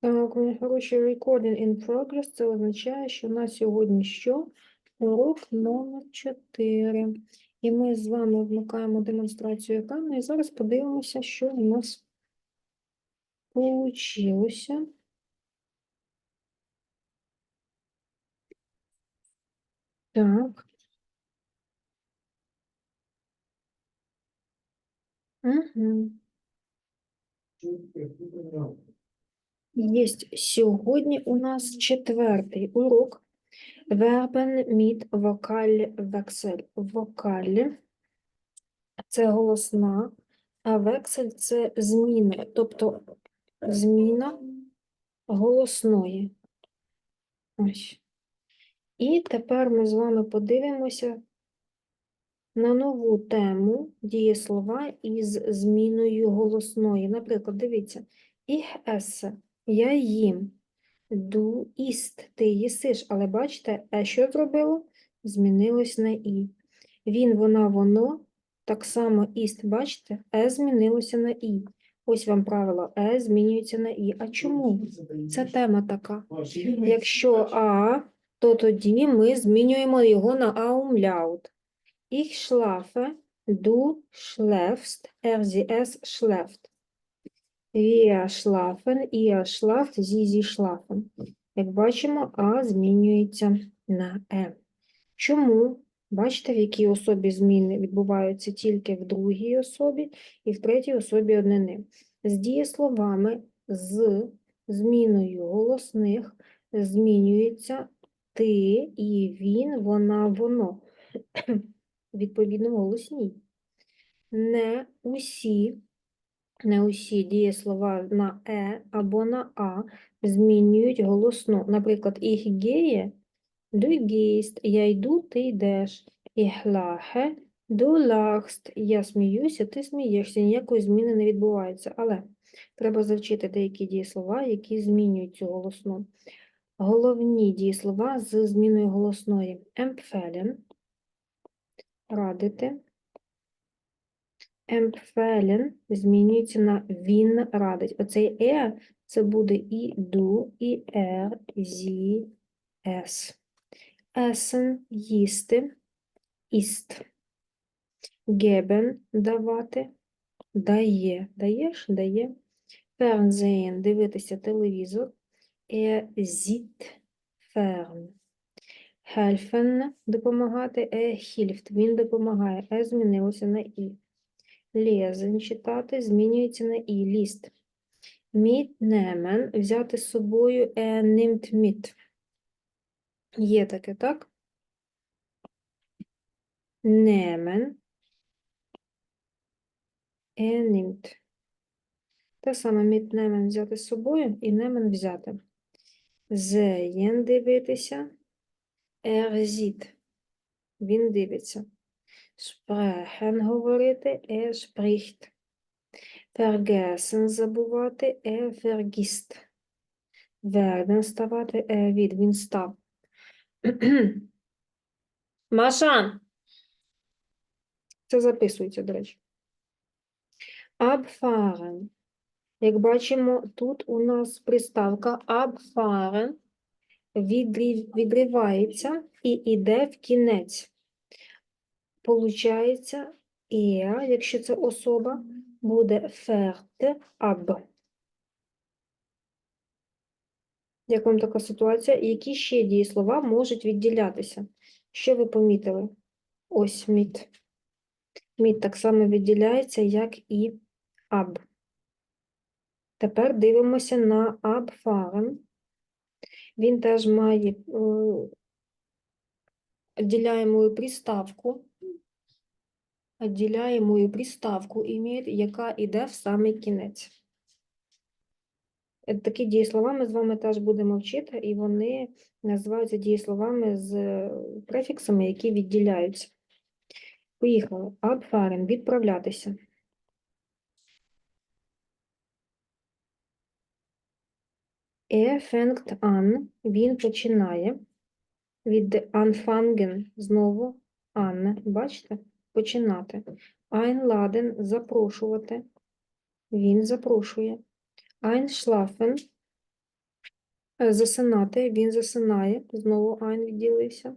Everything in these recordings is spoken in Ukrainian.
Так, хороші, recording in progress, це означає, що на сьогодні що? Урок номер 4. І ми з вами вмикаємо демонстрацію екрану, і зараз подивимося, що у нас вийшло. Так. Угу. Єсть сьогодні у нас четвертий урок Verben mit Vokal-Wechsel. Вокаль – це голосна, а вексель – це зміна, тобто зміна голосної. Ось. І тепер ми з вами подивимося на нову тему дієслова із зміною голосної. Наприклад, дивіться, ich esse – я їм. Du isst – ти їсиш, але бачите, е що зробило? Змінилось на і. Він, вона, воно, так само іст, бачите, е змінилося на і. Ось вам правило, е змінюється на і. А чому? Це тема така. Якщо а, то тоді ми змінюємо його на аумляут. Ich schlafe, du schläfst, er, sie, es. Wir schlafen, ihr schlaft, sie, sie. Як бачимо, а змінюється на е. Чому? Бачите, в якій особі зміни відбуваються тільки в другій особі і в третій особі однини. З дієсловами з зміною голосних змінюється ти і він, вона, воно. Відповідно, голосній. Не усі, не усі дієслова на е або на а змінюють голосну. Наприклад, ich gehe, du gehst, я йду, ти йдеш. Ich lache, du lachst, я сміюся, ти смієшся. Ніякої зміни не відбувається. Але треба завчити деякі дієслова, які змінюють цю голосну. Головні дієслова з зміною голосної. Empfehlen – радити. Empfehlen змінюється на він радить. Оцей е це буде і ду, і er, зі, es. Essen – їсти, іст. Geben – давати, дає. Даєш, дає. Fernsehen – дивитися телевізор. Er sieht fern. Helfen – допомагати. Er hilft – він допомагає. Е змінилося на і. Lesen – читати, змінюється на і. Ліст. Mitnehmen – взяти з собою. Er nimmt mit. Є таке, так? Nehmen. Er nimmt. Те саме mitnehmen – взяти з собою і nehmen – взяти. Sehen – дивитися. Sieht. Він дивиться. Sprechen – говорити. Er spricht. Vergessen – забувати. Er vergisst. Werden – ставати. Er від. Він став. Маша! Це записується, до речі. Abfahren. Як бачимо, тут у нас приставка abfahren відрів- відривається і йде в кінець. Получається, er, якщо це особа, буде fährt ab. Як вам така ситуація? Які ще дієслова можуть відділятися? Що ви помітили? Ось мід. Мід так само відділяється, як і ab. Тепер дивимося на abfahren. Він теж має е, відділяємою приставку, відділяємою приставку імеє, яка йде в самий кінець. Е, Такі дієслова ми з вами теж будемо вчити, і вони називаються дієсловами з е, префіксами, які відділяються. Поїхали. Abfahren – відправлятися. Er an, він починає. Від anfangen знову an, бачите? Починати. Einladen – запрошувати. Він запрошує. Einschlafen Е, Засинати, він засинає, знову ein відділився.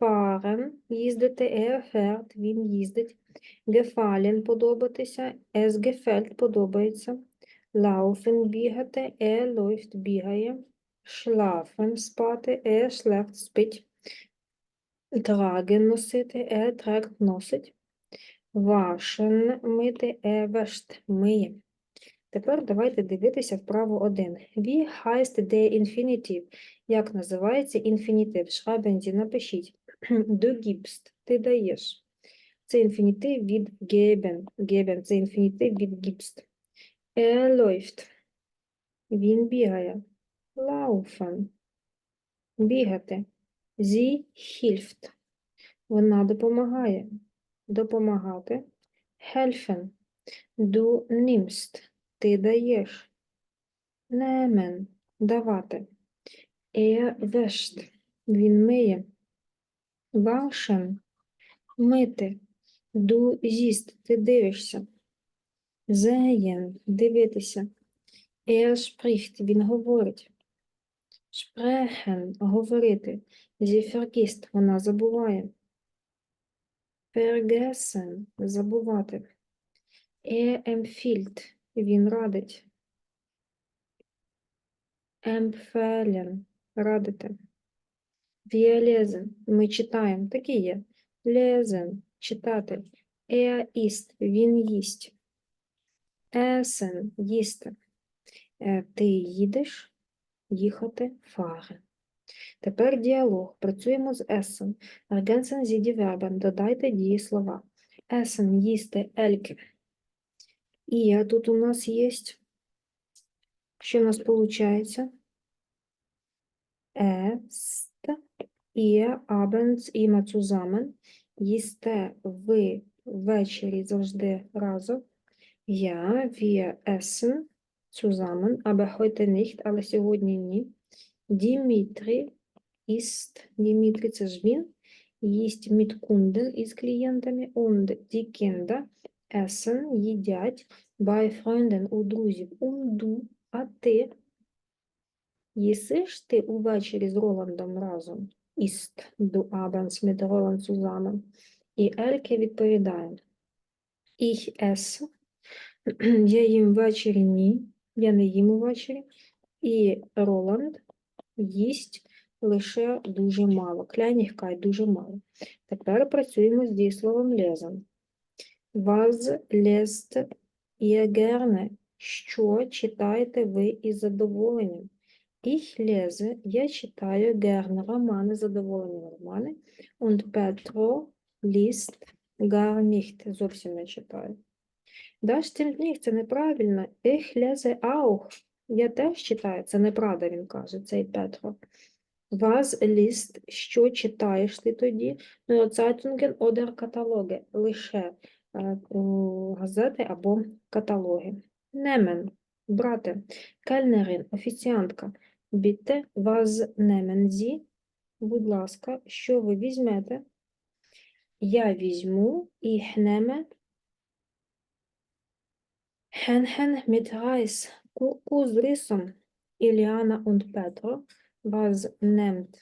Fahren, їздити, er fährt, він їздить. Gefallen, подобатися, es подобається. Laufen, бігати, er läuft, бігає. Schlafen, спати, er спить. Tragen, носити, er trägt, носить. Waschen, мити, er wäscht, миє. Тепер давайте дивитися вправо один. Wie heißt der Infinitiv? Як називається інфінітив? Schreiben напишіть. Du gibst, ти даєш. Це інфінітив від geben. Geben – це інфінітив від gibst. Er läuft. Він бігає. Laufen. Бігати. Sie hilft. Вона допомагає. Допомагати. Helfen. Du nimmst. Ти даєш. Nehmen. Давати. Er wäscht. Він миє. Waschen. Мити. Du siehst. Ти дивишся. Sehen. Дивитися. Er spricht. Він говорить. Sprechen. Говорити. Vergisst. Вона забуває. Vergessen. Забувати. Er. Він радить. Empfehlen. Радити. Lesen. Ми читаємо. Такі є. Lesen. Читати. Isst. Він їсть. Essen. Їсти. Е, Ти їдеш. Їхати. Fahren. Тепер діалог. Працюємо з essen. Ergänzen Sie die Verben. Додайте дієслова. Essen. Їсти. Ельки. І тут у нас є, що у нас виходить? Est ihr abends immer zusammen. Їсте ви ввечері завжди разом. Ja, wir essen zusammen, aber heute nicht, але сьогодні ні. Дімітрі ist, Дімітрі це ж він, їсть Kunden із клієнтами, und die Kinder essen, їдять, bei Freunden у друзів, und du, а ти, їсиш ти увечері з Роландом разом, ist du abends mit Roland zusammen. І Ельке відповідає, ich esse, я їм ввечері ні, я не їм увечері, і Роланд їсть лише дуже мало, Kleinigkeit дуже мало. Тепер працюємо з дієсловом lesen. Was lest ihr gerne? Що читаєте ви із задоволенням? Ich lese, я читаю gerne романи, задоволені романи. Und Petro liest gar nicht, зовсім не читає. Das stimmt nicht, це неправильно. Ich lese auch. Я теж читаю, це неправда, він каже, цей Петро. Was liest, що читаєш ти тоді? Nur Zeitungen oder Kataloge, лише е, газети або каталоги. Немен, брате, кельнерин, офіціантка. Was nehmen Sie? Будь ласка, що ви візьмете? Я візьму ich nehme Hähnchen mit Курку. Іліана und Петро. Was nehmt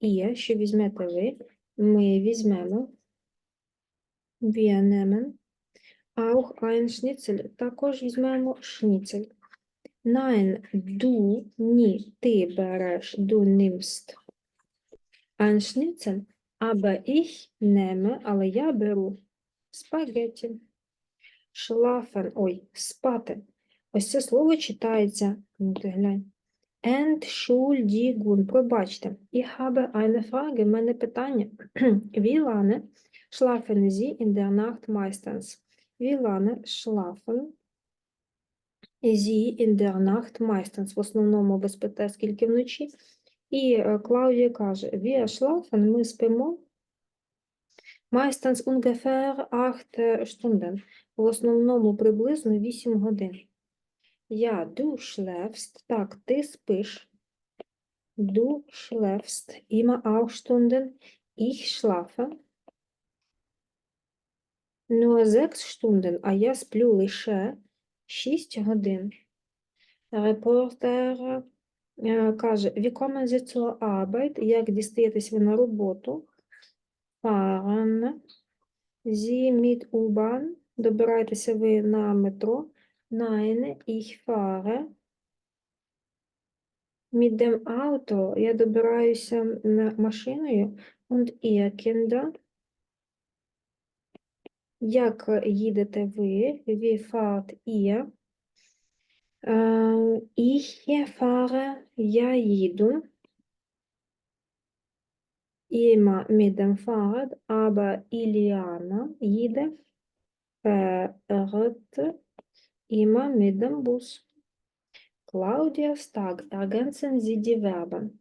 ihr? Що візьмете ви? Ми візьмемо. Nehmen auch ein Schnitzel. Також візьмемо шніцель. Nein, du, ні, ти береш, du nimmst ein Schnitzel, aber ich nehme, але я беру спагетті. Schlafen, ой, спати. Ось це слово читається, ну ти глянь. Entschuldigung, пробачте. Ich habe eine Frage, мене питання. Wie lange schlafen Sie in der Nacht meistens? Wie lange schlafen Sie in der Nacht meistens? В основному без питає, скільки вночі. І е, Клаудія каже, wir schlafen, ми спимо meistens ungefähr 8 Stunden. В основному приблизно 8 годин. Я schläfst, так, ти спиш. Schläfst immer auch Stunden. Ich schlafe nur 6 Stunden, а я сплю лише 6 годин. Репортер е, каже, kommen Sie zur Arbeit? Як дістаєтесь ви на роботу? Mit U-Bahn? Добираєтеся ви на метро? Nein, ich fahre mit dem Auto. Я добираюся на машиною. Und ihr Kinder? Як їдете ви? Wie fahrt ihr? Е, Ich fahre, я їду. Immer mit dem Fahrrad, aber Iliana їде fährt immer mit dem Bus. Claudias Tag ergänzen Sie die Verben.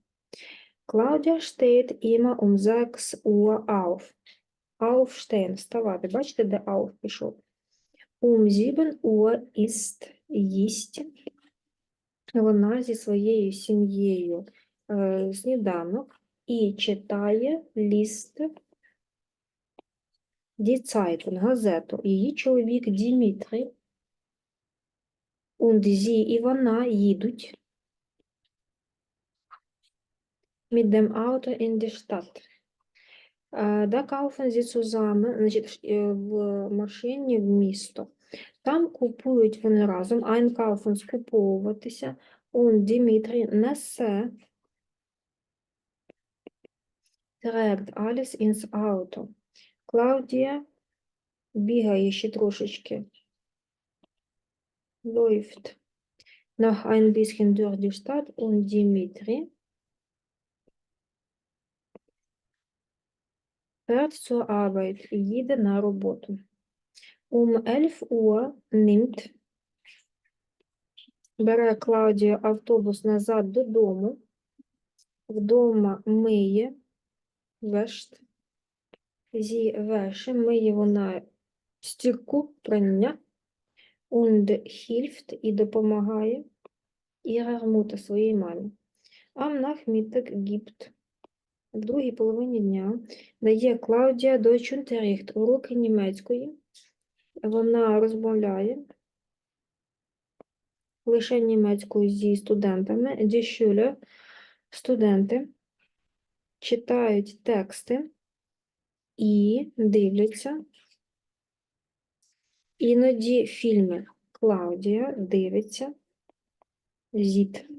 Claudia steht immer um 6 Uhr auf. Aufstehen, вставати. Бачите, де auf пішов? Um 7 Uhr ist, їсть вона зі своєю сім'єю е, сніданок і читає ліст Die Zeitung, газету. Її чоловік Дімітрий und sie і вона їдуть mit dem Auto in die Stadt. Да kaufen sie zusammen, значить, е, в машині в місто. Там купують вони разом, einkaufen – скуповуватися, und Дмитрій несе trägt alles ins Auto. Клаудія бігає ще трошечки. Läuft noch ein bisschen durch die Stadt und Dimitri. Fährt zur Arbeit, їде на роботу. Um 11 Uhr nimmt бере Клаудія автобус назад додому, вдома миє, вешт, зі веше, миє вона стірку, прання, und hilft і допомагає ihrer Mutter, своїй мамі. Am Nachmittag gibt в другій половині дня дає Клаудія Deutschunterricht уроки німецької. Вона розмовляє лише німецькою зі студентами. Schüler, студенти читають тексти і дивляться іноді фільми. Клаудія дивиться зіт.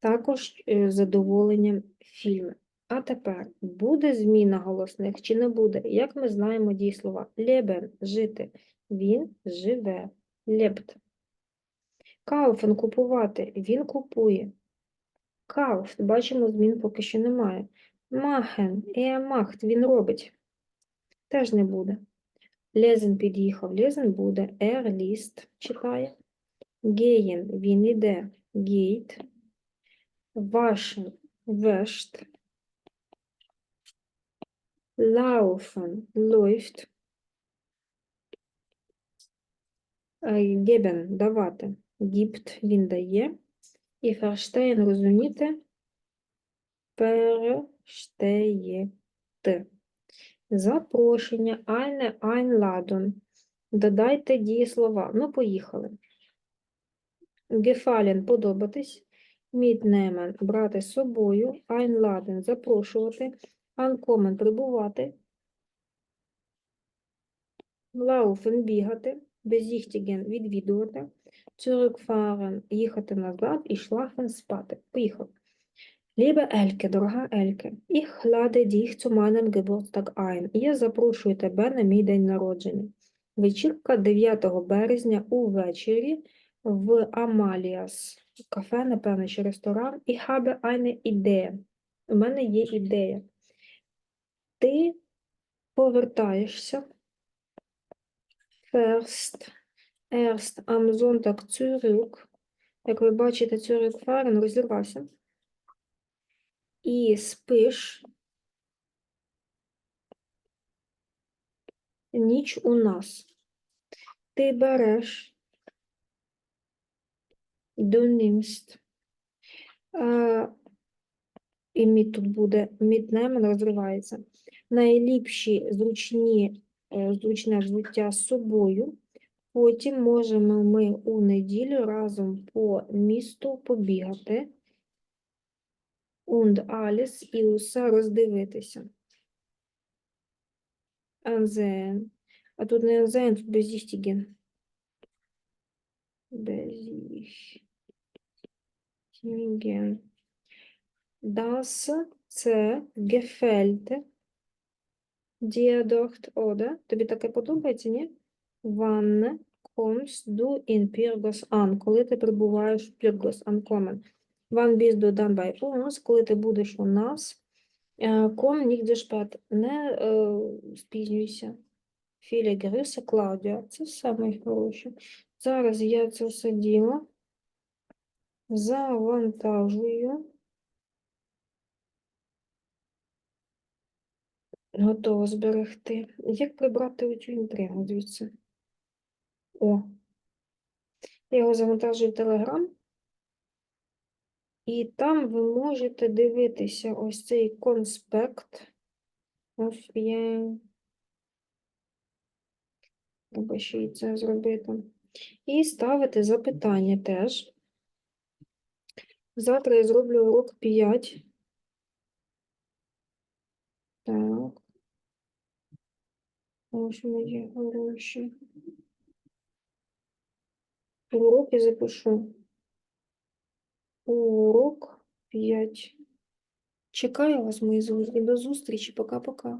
Також е, з задоволенням фільми. А тепер буде зміна голосних чи не буде? Як ми знаємо дієслова? Лебен жити. Він живе. Лепт. Кауфен купувати. Він купує. Кауф. Бачимо, змін поки що немає. Махен. Е. Він робить. Теж не буде. Лезен під'їхав. Лезен буде. Ер ліст читає. Геєн. Він іде. Гейт. Вашен. Вешт. Laufen läuft. Geben – давати. Gibt – він дає. І verstehen – розуміти. Versteht. Запрошення. Eine Einladung. Додайте дієслова. Ну, поїхали. Gefallen – подобатись. Mitnehmen – брати з собою. Einladen – запрошувати. Ankommen – прибувати. Laufen – бігати. Besichtigen – відвідувати. Zurückfahren – їхати назад. І schlafen – спати. Поїхав. Liebe Elke, дорога Ельке, ich lade dich zu meinem Geburtstag ein. Я запрошую тебе на мій день народження. Вечірка 9 березня увечері в Амаліас. Кафе, напевно, чи ресторан. Ich habe eine Idee. У мене є ідея. Ти повертаєшся first, erst am Sonntag zurück. Як ви бачите, Zurückfahren розірвався. І спиш ніч у нас. Ти береш nimmst. Е, І мід тут буде міднемен розривається. Найліпші зручні, е, зручне взуття з собою Потім можемо ми у неділю разом по місту побігати. Und alles і усе роздивитися. Ansehen. А тут не ansehen, тут besichtigen. Besichtigen. Das це gefällt dir dort, oder? Тобі таке подобається, ні? Wann kommst du in Pyrgos an? Коли ти прибуваєш в Pyrgos ankommen? Wann bist du dann bei uns? Коли ти будеш у нас? Е, Komm nicht zu spät. Не е, спізнюйся. Viele Grüße, Клаудіа. Це мої. Зараз я це все діло завантажую. Готово зберегти. Як прибрати оцю інтригу звідси? О. Я його завантажую в Telegram. І там ви можете дивитися ось цей конспект. Ось я. Треба ще й це зробити. І ставити запитання теж. Завтра я зроблю урок 5. Так. Ось мої гроші. Урок я запишу. Урок 5. Чекаю вас, мої зустрічі. До зустрічі. Пока-пока.